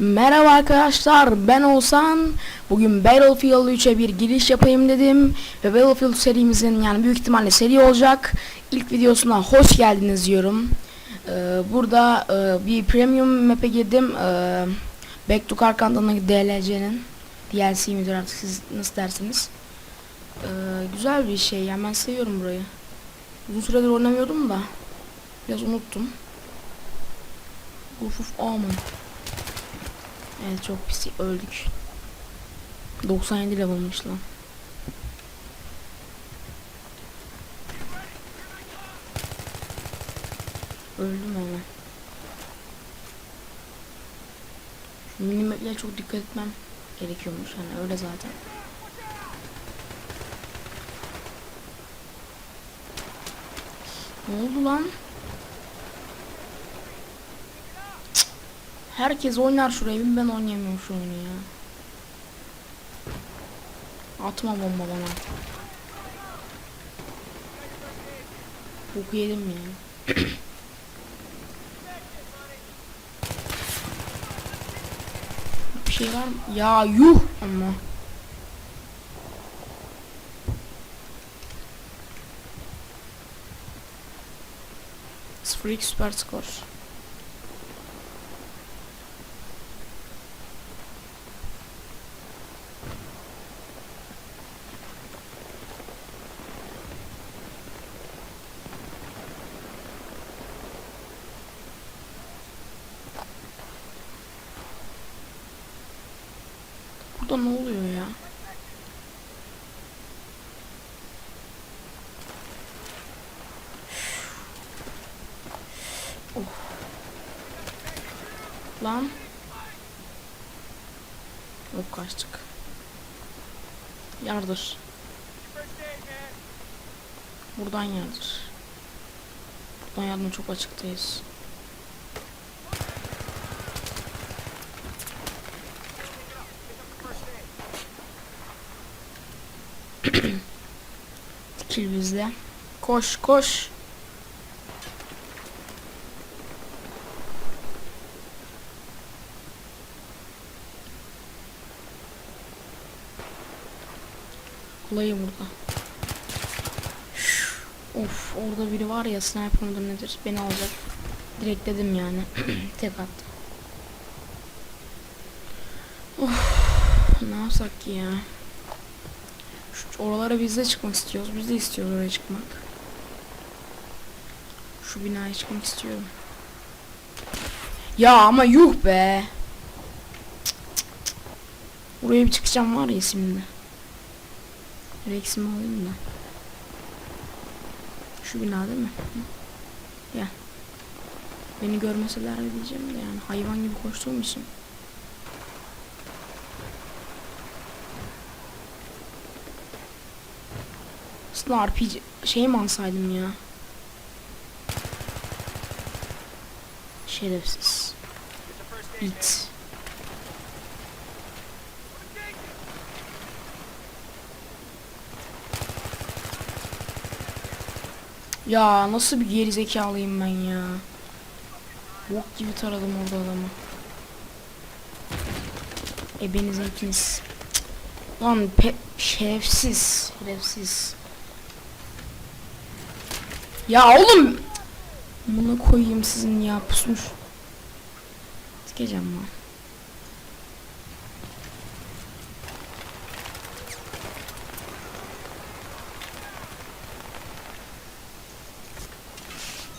Merhaba arkadaşlar ben Oğuzhan. Bugün Battlefield 3'e bir giriş yapayım dedim Ve Battlefield serimizin yani büyük ihtimalle seri olacak. İlk videosuna hoş geldiniz diyorum. Ee, Burada e, bir premium map'e girdim. Ee, Back to Karkan'dan DLC'nin DLC midir artık siz nasıl dersiniz? Ee, Güzel bir şey yani ben seviyorum burayı. Uzun süredir oynamıyordum da Biraz unuttum. Uf uf aman Evet çok pis öldük. 97 level'mış lan. Öldüm ama. Şu milimetreye çok dikkat etmem gerekiyormuş hani öyle zaten. Ne oldu lan? Herkes oynar şurayı ben oynayamıyorum şu oyunu ya. Atma bomba bana. Boku yedim ya. Bir şey var mı? Ya yuh ama. Sıfır iki süper skor. Burada ne oluyor ya? Oh. Lan. Yok kaçtık. Yardır. Buradan yardır. Buradan yardım çok açıktayız. Kill bizde. Koş koş. Olayı burada. Of orada biri var ya sniper mıdır nedir beni alacak. Direkt dedim yani. Tek attı. Of ne yapsak ki ya. Şu oralara biz de çıkmak istiyoruz. Biz de istiyoruz oraya çıkmak. Şu binaya çıkmak istiyorum. Ya ama yuh be. Cık, cık, cık. Buraya bir çıkacağım var ya şimdi. Rex'imi alayım da. Şu bina değil mi? Hı. Beni görmeseler diyeceğim de yani hayvan gibi koştuğum için. Aslında RPG şey mi alsaydım ya? Şerefsiz. It. Ya nasıl bir geri zekalıyım ben ya. Bok gibi taradım orada adamı. Ebeniz ikiniz. Lan pe şerefsiz. Şerefsiz. Ya oğlum. Bunu koyayım sizin ya pusmuş. Sikeceğim lan.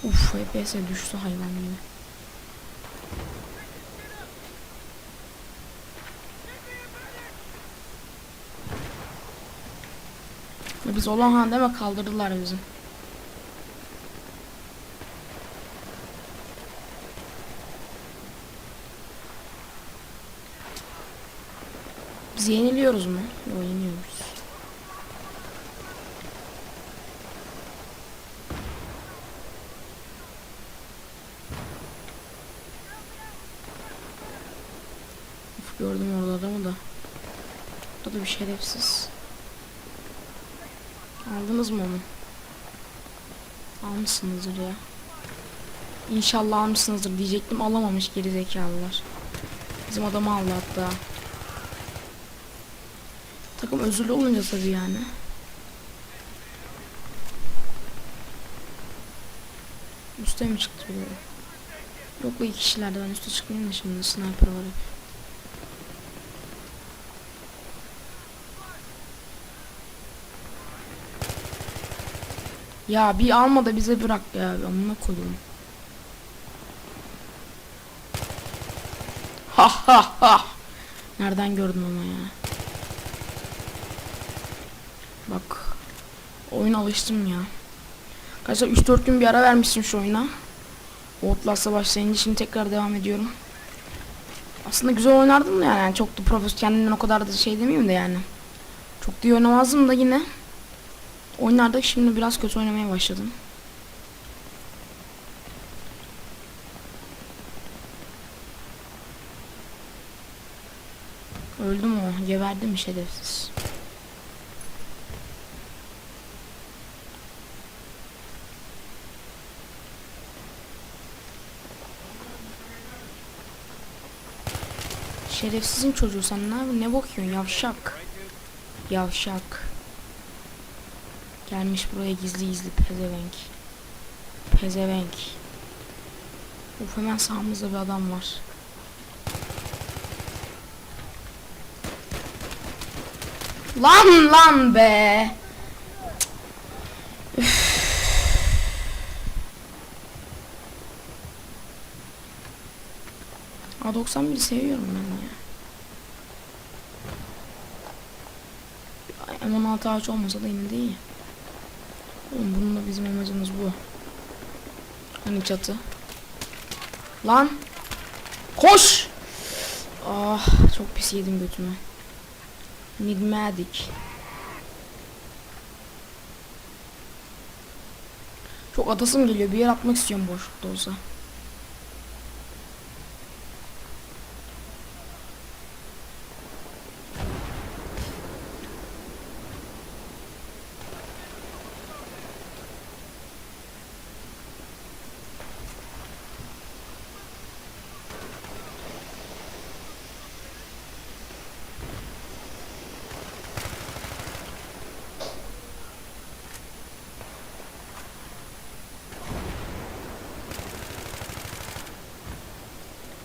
Uf FPS düştü hayvan gibi. Ya biz olan han deme kaldırdılar bizi. Biz yeniliyoruz mu? Yok yeniyoruz. Gördüm orada adamı da. Burada da bir şerefsiz. Aldınız mı onu? Almışsınızdır ya. İnşallah almışsınızdır diyecektim alamamış gerizekalılar. Bizim adamı aldı hatta. Takım özürlü olunca tabii yani. Üste mi çıktı böyle? Yok bu iki kişilerde ben üste çıkmayayım da şimdi sniper var Ya bir alma da bize bırak ya. Amına koydum. Ha ha ha. Nereden gördün onu ya? Bak. Oyuna alıştım ya. Arkadaşlar 3-4 gün bir ara vermişsin şu oyuna. Outlast'a başlayınca şimdi tekrar devam ediyorum. Aslında güzel oynardım da yani, yani çok da profesyonel kendimden o kadar da şey demeyeyim de yani. Çok da iyi oynamazdım da yine. Oynardık şimdi biraz kötü oynamaya başladım. Öldü mü o? Geberdi şerefsiz? Şerefsizin çocuğu sen ne? Ne bakıyorsun yavşak? Yavşak. Gelmiş buraya gizli gizli pezevenk. Pezevenk. Uf hemen sağımızda bir adam var. Lan lan be. Üf. A91'i seviyorum ben ya. M16 ağaç olmasa da yine de iyi. Oğlum bunun da bizim amacımız bu. Hani çatı. Lan. Koş. Ah çok pis yedim götümü. Nidmadik. Çok atasım geliyor. Bir yer atmak istiyorum boşlukta olsa.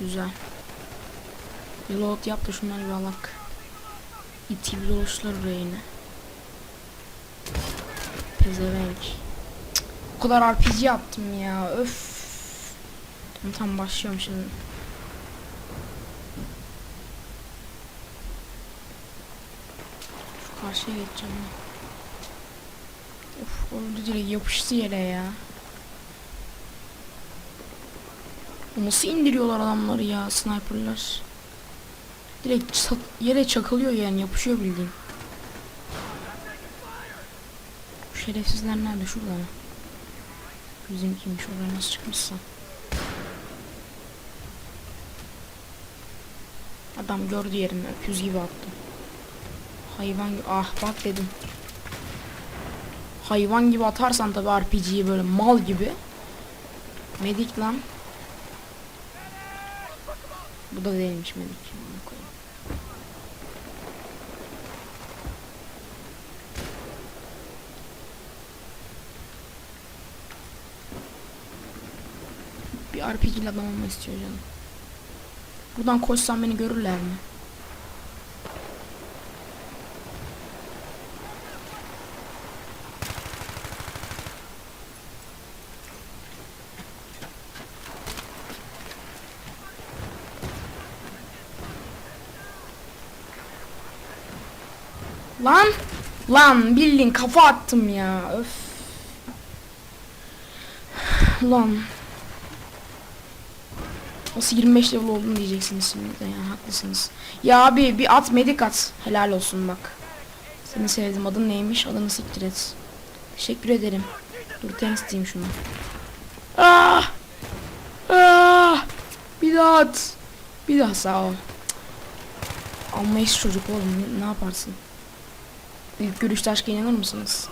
Güzel. Reload yap da şunları bir alak. İt gibi dolaştılar buraya. Pezevenk. O kadar RPG yaptım ya. Öf. Tam, tam başlıyorum şimdi. Şu karşıya geçeceğim. Of öldü direkt yapıştı yere ya. Nasıl indiriyorlar adamları ya sniperlar. Direkt yere çakılıyor yani yapışıyor bildiğin. Şerefsizler nerede şurada mı? Bizimkiymiş oraya nasıl çıkmışsa. Adam gördü yerini öküz gibi attı. Hayvan gibi ah bak dedim. Hayvan gibi atarsan tabi RPG'yi böyle mal gibi. Medik lan. Bu da değilmiş. Amına koyayım. Bir RPG ile adam olmak istiyor canım. Buradan koşsam beni görürler mi? Lan! Lan bildiğin kafa attım ya. Öf. Lan. Nasıl 25 level oldum diyeceksiniz şimdi de ya haklısınız. Ya abi bir at medik at. Helal olsun bak. Seni sevdim. Adın neymiş? Adını siktir et. Teşekkür ederim. Dur thanks diyeyim şunu. Ah! Ah! Bir daha at. Bir daha sağ ol. Anlayış çocuk oğlum. Ne yaparsın? İlk görüşte aşka inanır mısınız?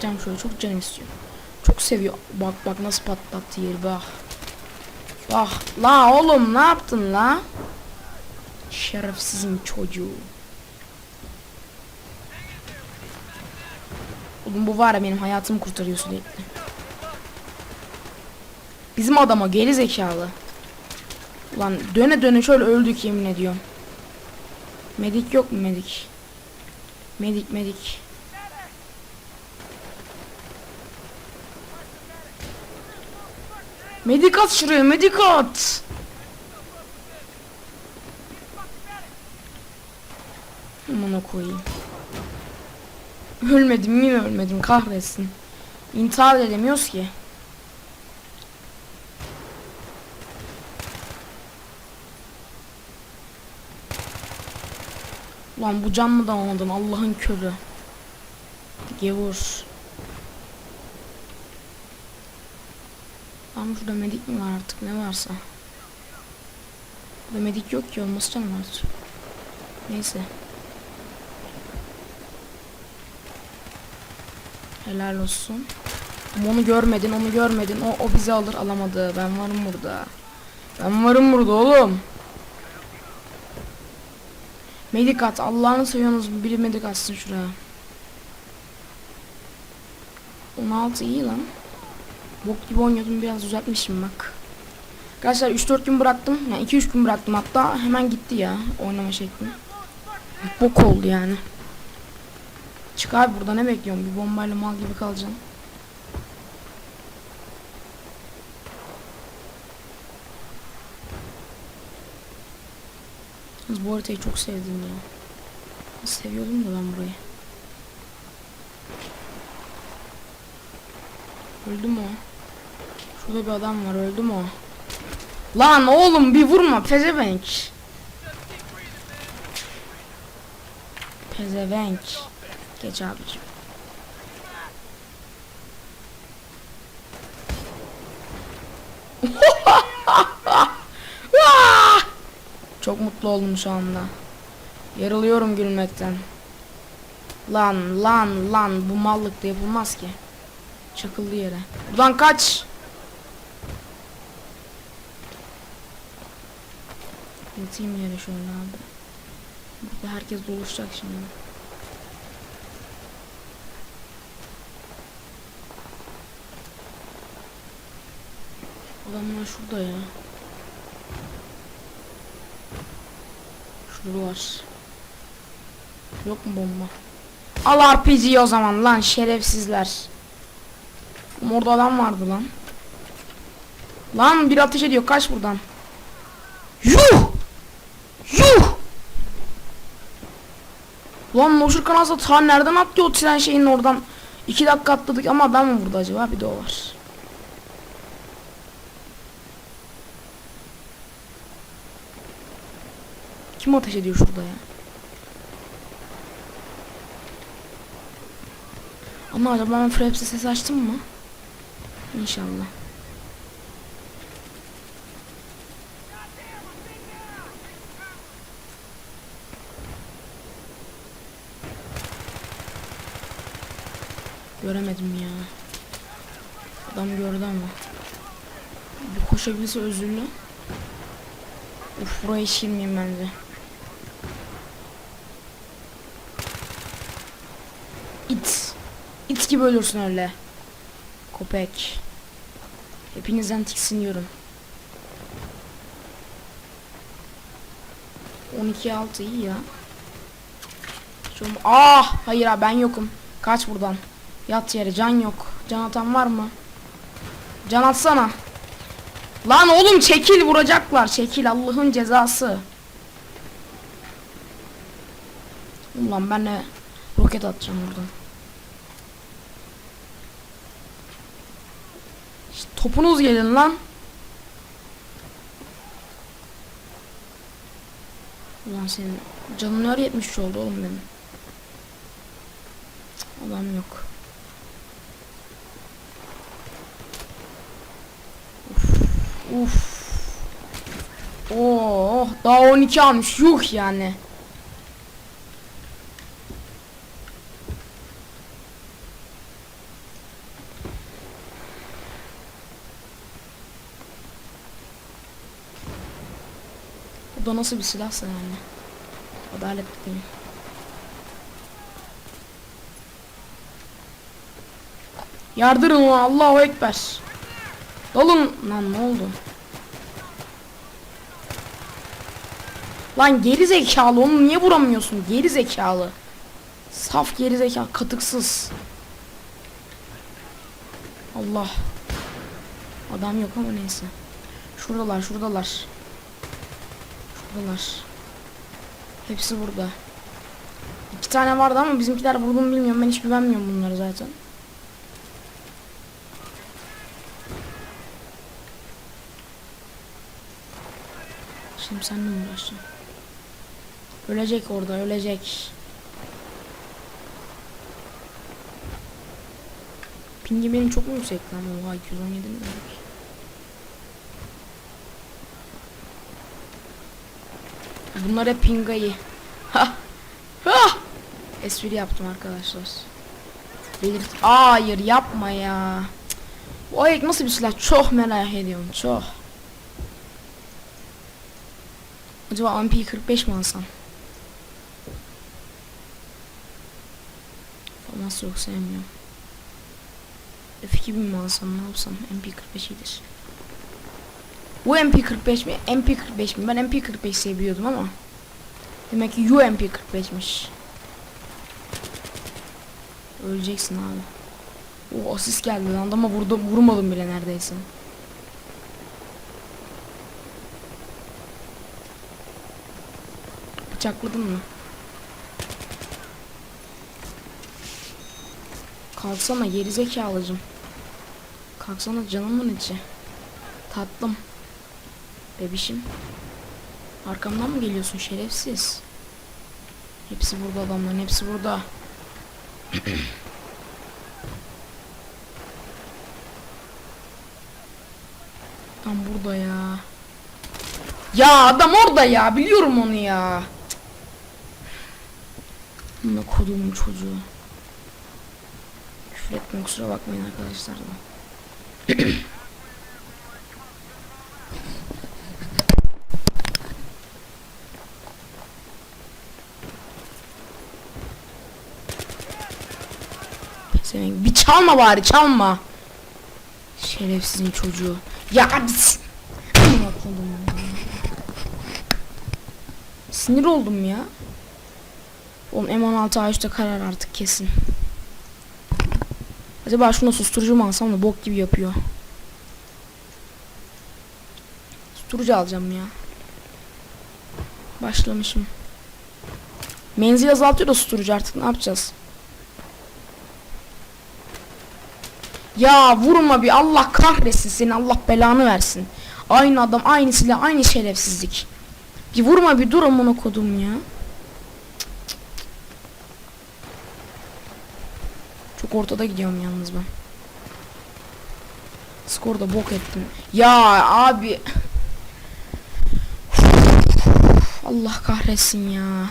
patlatacağım şöyle çok canım istiyor. Çok seviyor. Bak bak nasıl patlattı yeri bak. Bak la oğlum ne yaptın la? Şerefsizin çocuğu. Oğlum bu var ya benim hayatımı kurtarıyor sürekli. Bizim adama geri zekalı. Ulan döne döne şöyle öldük yemin ediyorum. Medik yok mu medik? Medik medik. Medik at şuraya medik at. Aman koyayım. Ölmedim yine ölmedim kahretsin. İntihar edemiyoruz ki. Ulan bu can mı da olmadın Allah'ın körü. Gevur. Lan şurada medik mi var artık ne varsa. Burada medik yok ki olması canım artık. Neyse. Helal olsun. Ama onu görmedin onu görmedin o, o bizi alır alamadı ben varım burada. Ben varım burada oğlum. Medik at Allah'ını seviyorsunuz biri medik atsın şuraya. 16 iyi lan. Bok gibi oynuyordum biraz düzeltmişim bak. Arkadaşlar 3-4 gün bıraktım. Yani 2-3 gün bıraktım hatta hemen gitti ya oynama şeklim. Bok oldu yani. Çık abi burada ne bekliyorum? Bir bombayla mal gibi kalacağım. Yalnız bu haritayı çok sevdim ya. Seviyordum da ben burayı. Öldü mü o? Şurada bir adam var öldü mü o? Lan oğlum bir vurma pezevenk. Pezevenk. Geç abicim. Ah! Çok mutlu oldum şu anda. Yarılıyorum gülmekten. Lan lan lan bu mallık da yapılmaz ki. Çakıldı yere. Buradan kaç. Yatayım yere şöyle abi. Burada herkes doluşacak şimdi. Adamlar şurada ya. Şurada var. Yok mu bomba? Al RPG o zaman lan şerefsizler. Orada adam vardı lan. Lan bir ateş ediyor kaç buradan. Yuh! Yuh! Lan Moşur kanalsa ta nereden atlıyor o tren şeyin oradan. İki dakika atladık ama adam mı burada acaba? Bir de o var. Kim ateş ediyor şurada ya? Ama acaba ben Fraps'e ses açtım mı? İnşallah. Göremedim ya. Adam gördü ama. Bir koşabilse özürlü. Uf buraya hiç girmeyeyim bence. İt. İt gibi ölürsün öyle. Köpek. Hepinizden tiksiniyorum. 12 6 iyi ya. Şu ah hayır abi ben yokum. Kaç buradan. Yat yere can yok. Can atan var mı? Can atsana. Lan oğlum çekil vuracaklar. Çekil Allah'ın cezası. Ulan ben de roket atacağım buradan. İşte topunuz gelin lan. Ulan senin canın öyle yetmiş oldu oğlum benim. Adam yok. Uf. Oh, daha 12 almış. Yuh yani. Bu da nasıl bir silahsa yani. Adalet değil. Yardırın onu Allahu Ekber. Dalın. Lan ne oldu? Lan geri zekalı onu niye vuramıyorsun? Geri zekalı. Saf geri zekalı katıksız. Allah. Adam yok ama neyse. Şuradalar şuradalar. Şuradalar. Hepsi burada. İki tane vardı ama bizimkiler vurdu bilmiyorum. Ben hiç güvenmiyorum bunlara zaten. Şimdi seninle mi uğraşacağım? Ölecek orada ölecek. Pingi benim çok mu yüksek lan? Oha 217 mi? demek? Bunlar hep pingayı. Ha! Ha! Espri yaptım arkadaşlar. Belirt. Hayır yapma ya. Bu ayak nasıl bir silah? Çok merak ediyorum. Çok. Acaba MP45 mi alsam? Famas yok sevmiyorum. F2000 mi alsam ne yapsam? MP45 iyidir. Bu MP45 mi? MP45 mi? Ben MP45 seviyordum ama. Demek ki UMP45'miş. Öleceksin abi. O asist geldi lan ama vurdum, vurmadım bile neredeyse. Bıçakladın mı? Kalksana geri zekalıcım. Kalksana canımın içi. Tatlım. Bebişim. Arkamdan mı geliyorsun şerefsiz? Hepsi burada adamların hepsi burada. Tam burada ya. Ya adam orada ya biliyorum onu ya. Ne kodumun çocuğu. Küfür etme kusura bakmayın arkadaşlar da. Senin bir çalma bari çalma. Şerefsizin çocuğu. Ya ya. Sinir oldum ya. Oğlum M16 A3'te karar artık kesin. Acaba şuna susturucu mu alsam da bok gibi yapıyor. Susturucu alacağım ya. Başlamışım. Menzil azaltıyor da susturucu artık ne yapacağız? Ya vurma bir Allah kahretsin seni Allah belanı versin. Aynı adam aynı silah aynı şerefsizlik. Bir vurma bir dur amına kodum ya. Çok ortada gidiyorum yalnız ben. Skorda bok ettim. Ya abi. Allah kahretsin ya.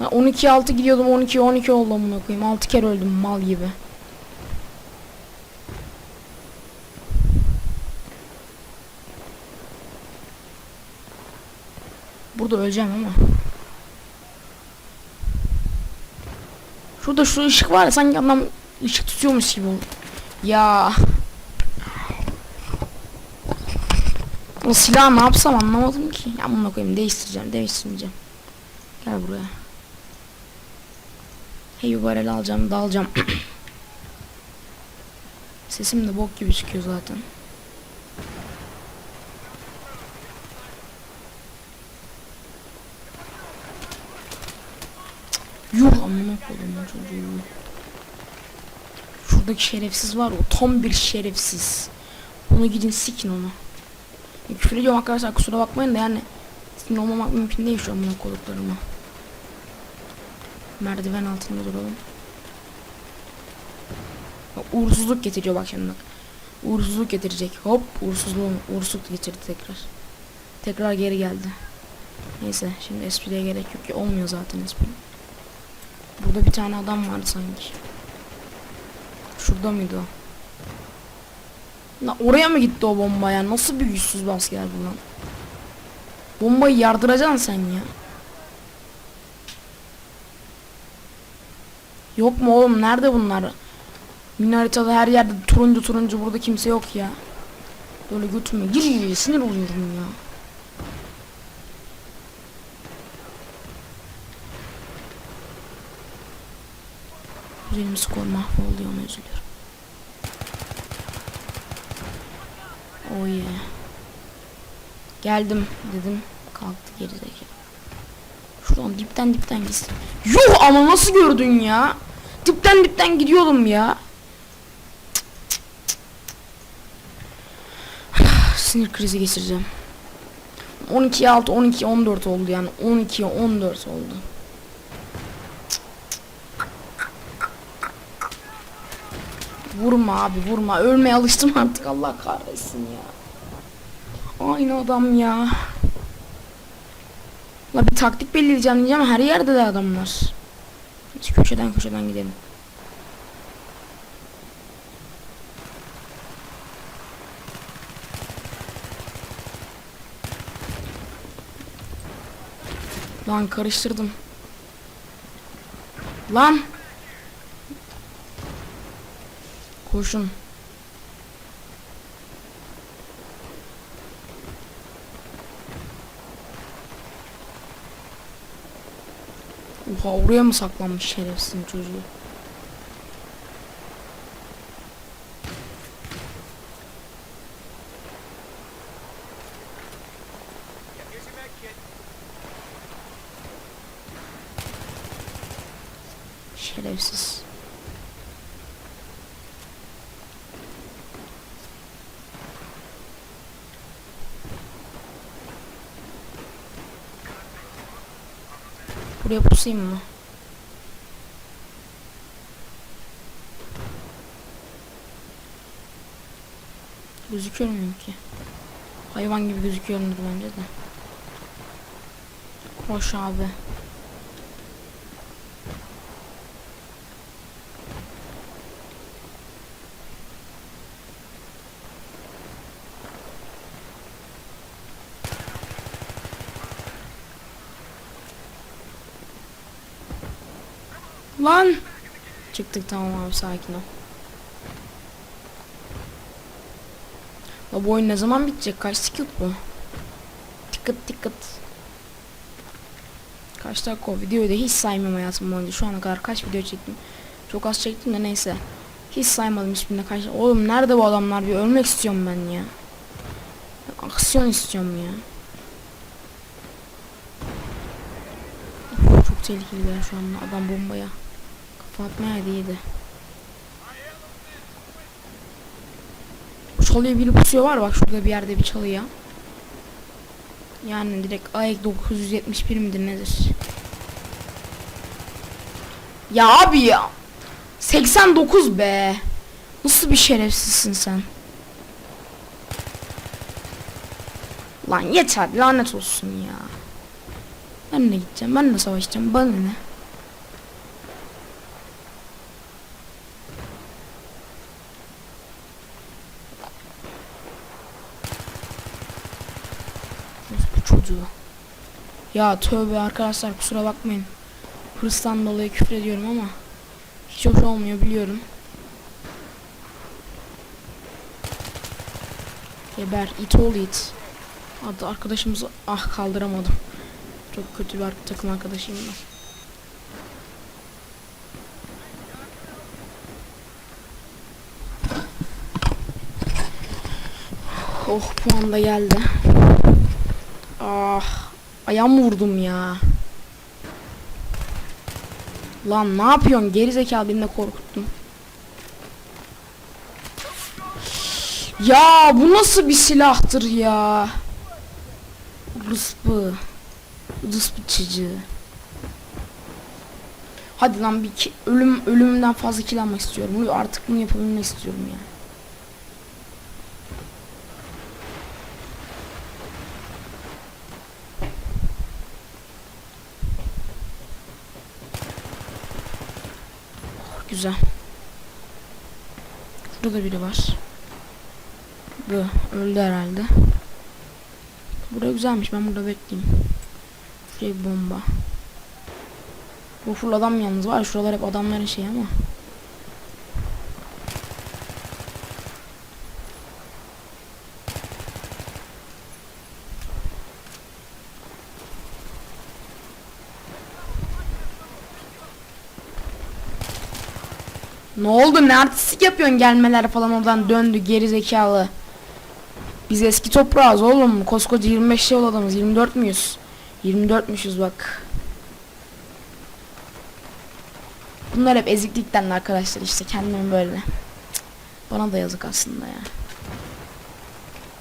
Ben 12-6 gidiyordum 12-12 oldu amına koyayım. 6 kere öldüm mal gibi. Burada öleceğim ama. Şurada şu ışık var ya sanki adam ışık tutuyormuş gibi oldu. Ya. O silahı ne yapsam anlamadım ki. Ya bunu koyayım değiştireceğim değiştirmeyeceğim. Gel buraya. Hey barel alacağım dalacağım. Sesim de bok gibi çıkıyor zaten. Yuh amına koydum çocuğu. Şuradaki şerefsiz var o tam bir şerefsiz. Onu gidin sikin onu. E, küfür ediyorum arkadaşlar kusura bakmayın da yani sinir olmamak mümkün değil şu amına koyduklarıma. Merdiven altında duralım. Uğursuzluk getiriyor bak şimdi bak. Uğursuzluk getirecek. Hop uğursuzluğu uğursuzluk getirdi tekrar. Tekrar geri geldi. Neyse şimdi espriye gerek yok ki olmuyor zaten espri. Burada bir tane adam vardı sanki. Şurada mıydı o? Lan oraya mı gitti o bomba ya? Nasıl bir güçsüz asker bu lan? Bombayı yardıracaksın sen ya. Yok mu oğlum nerede bunlar? Mini haritada her yerde turuncu turuncu burada kimse yok ya. Böyle götüme giriyor sinir oluyorum ya. Benim skor mahvoldu ona üzülüyorum. Oh yeah. Geldim dedim. Kalktı geri zekalı. Şuradan dipten dipten gitsin. Yuh ama nasıl gördün ya? Dipten dipten gidiyordum ya. Sinir krizi geçireceğim. 12 6 12 14 oldu yani 12 14 oldu. Vurma abi vurma. Ölmeye alıştım artık Allah kahretsin ya. Aynı adam ya. La bir taktik belirleyeceğim diyeceğim her yerde de adamlar. Hiç köşeden köşeden gidelim. Lan karıştırdım. Lan. Koşun. Oha oraya mı saklanmış şerefsizin çocuğu? Şerefsiz. Buraya pusayım mı? Gözüküyor muyum ki? Hayvan gibi gözüküyorumdur bence de. Koş abi. Lan. Çıktık tamam abi sakin ol. La bu oyun ne zaman bitecek? Kaç ticket bu? Ticket ticket. Kaç dakika o videoyu da hiç saymıyorum hayatım boyunca. Şu ana kadar kaç video çektim? Çok az çektim de neyse. Hiç saymadım hiçbirine kaç. Oğlum nerede bu adamlar? Bir ölmek istiyorum ben ya. Aksiyon istiyorum ya. Çok tehlikeliler şu anda adam bombaya. İyiydi. Bu çalıya biri pusuyor var bak şurada bir yerde bir çalıya. Yani direkt AEK 971 midir nedir? Ya abi ya. 89 be. Nasıl bir şerefsizsin sen? Lan yeter lanet olsun ya. Ben de gideceğim ben de savaşacağım bana ne? bu çocuğu. Ya tövbe arkadaşlar kusura bakmayın. Hırstan dolayı küfür ediyorum ama hiç hoş olmuyor biliyorum. Geber it ol it. Adı arkadaşımızı ah kaldıramadım. Çok kötü bir takım arkadaşıyım ben. Oh puan da geldi. Ah ayağımı vurdum ya. Lan ne yapıyorsun geri zekalı beni de korkuttun. Ya bu nasıl bir silahtır ya? Rıspı. Rıspı çocuğu. Hadi lan bir ölüm ölümden fazla kill almak istiyorum. Artık bunu yapabilmek istiyorum ya. Güzel. Şurada da biri var. Bu öldü herhalde. Burası güzelmiş ben burada bekleyeyim. Şuraya bir bomba. Bu full adam yalnız var. Şuralar hep adamların şey ama. Ne oldu? Ne artistik yapıyorsun gelmeler falan oradan döndü geri zekalı. Biz eski toprağız oğlum. Koskoca 25 yıl adamız. 24 müyüz? 24'müşüz bak. Bunlar hep eziklikten arkadaşlar işte kendimi böyle. Bana da yazık aslında ya.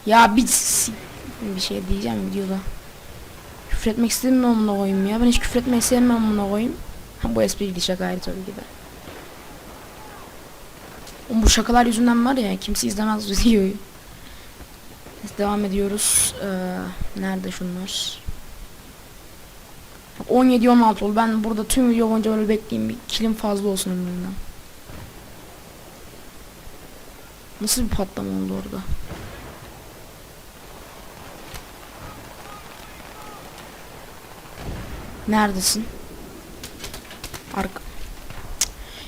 Ya bir bir şey diyeceğim videoda. Küfür etmek amına koyayım ya? Ben hiç küfür etmeyi sevmem amına koyayım. Ha bu espriydi şakaydı tabii ki de. Oğlum bu şakalar yüzünden var ya kimse izlemez videoyu. Devam ediyoruz. Ee, nerede şunlar? 17 16 oldu. Ben burada tüm video boyunca böyle bekleyeyim. Bir kilim fazla olsun önümden. Nasıl bir patlama oldu orada? Neredesin? Arka.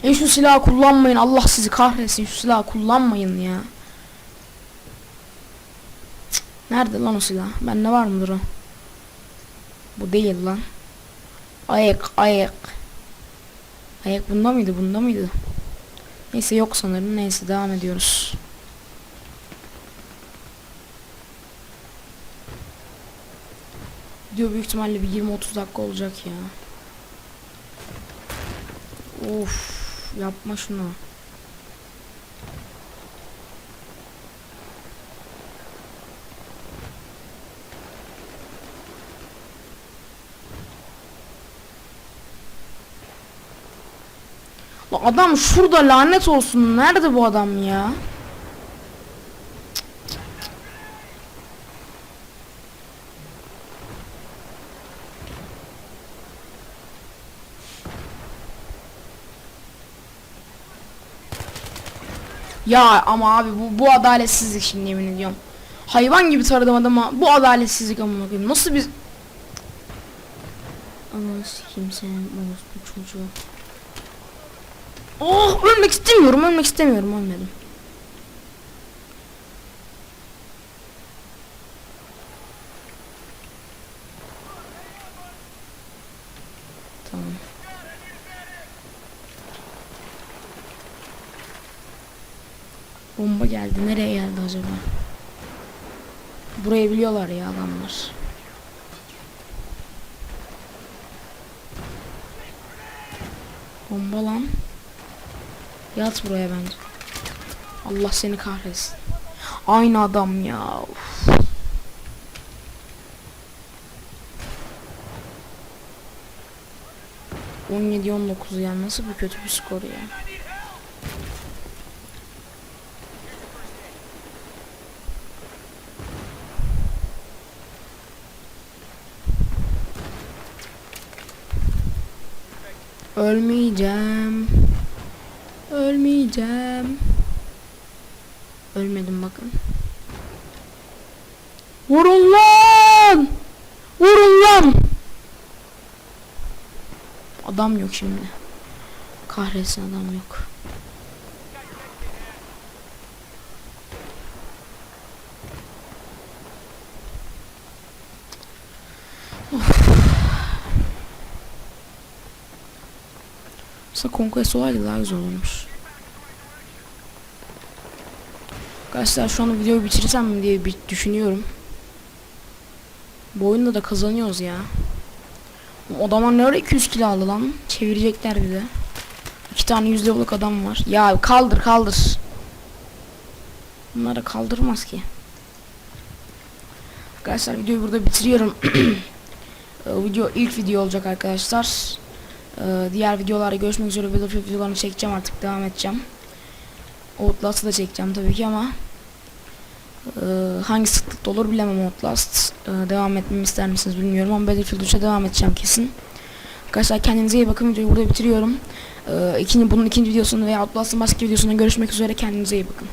Ya şu silahı kullanmayın. Allah sizi kahretsin. Şu silahı kullanmayın ya. Nerede lan o silah? Bende var mıdır o? Bu değil lan. Ayak ayak. Ayak bunda mıydı? Bunda mıydı? Neyse yok sanırım. Neyse devam ediyoruz. Video büyük ihtimalle bir 20-30 dakika olacak ya. Of yapma şunu. La adam şurada lanet olsun. Nerede bu adam ya? Ya ama abi bu, bu adaletsizlik şimdi yemin ediyorum. Hayvan gibi taradım adama. Bu adaletsizlik amına koyayım. Nasıl bir Ananı sikeyim orospu çocuğu. Oh ölmek istemiyorum ölmek istemiyorum ölmedim. Tamam. Bomba geldi. Nereye geldi acaba? Burayı biliyorlar ya adamlar. Bomba lan. Yat buraya bence. Allah seni kahretsin. Aynı adam ya. Uf. On yedi on dokuz ya nasıl bir kötü bir skor ya. Ölmeyeceğim. Ölmeyeceğim. Ölmedim bakın. Vurun lan! Vurun lan! Adam yok şimdi. Kahretsin adam yok. Aslında Conquest olaydı daha güzel olmuş. Arkadaşlar şu anda videoyu bitirsem mi diye bir düşünüyorum. Bu oyunda da kazanıyoruz ya. O adamlar ne ara 200 kilo aldı lan? Çevirecekler bir de. İki tane 100 level'lık adam var. Ya kaldır kaldır. Bunları kaldırmaz ki. Arkadaşlar videoyu burada bitiriyorum. Ee, video ilk video olacak arkadaşlar. Ee, diğer videolarda görüşmek üzere. Battlefield videolarını çekeceğim artık devam edeceğim. Outlast'ı da çekeceğim tabii ki ama e, hangi sıklıkta olur bilemem Outlast. E, devam etmemi ister misiniz bilmiyorum ama Battlefield 3'e devam edeceğim kesin. Arkadaşlar kendinize iyi bakın. Videoyu burada bitiriyorum. E, ikinci, bunun ikinci videosunu veya Outlast'ın başka videosunda görüşmek üzere. Kendinize iyi bakın.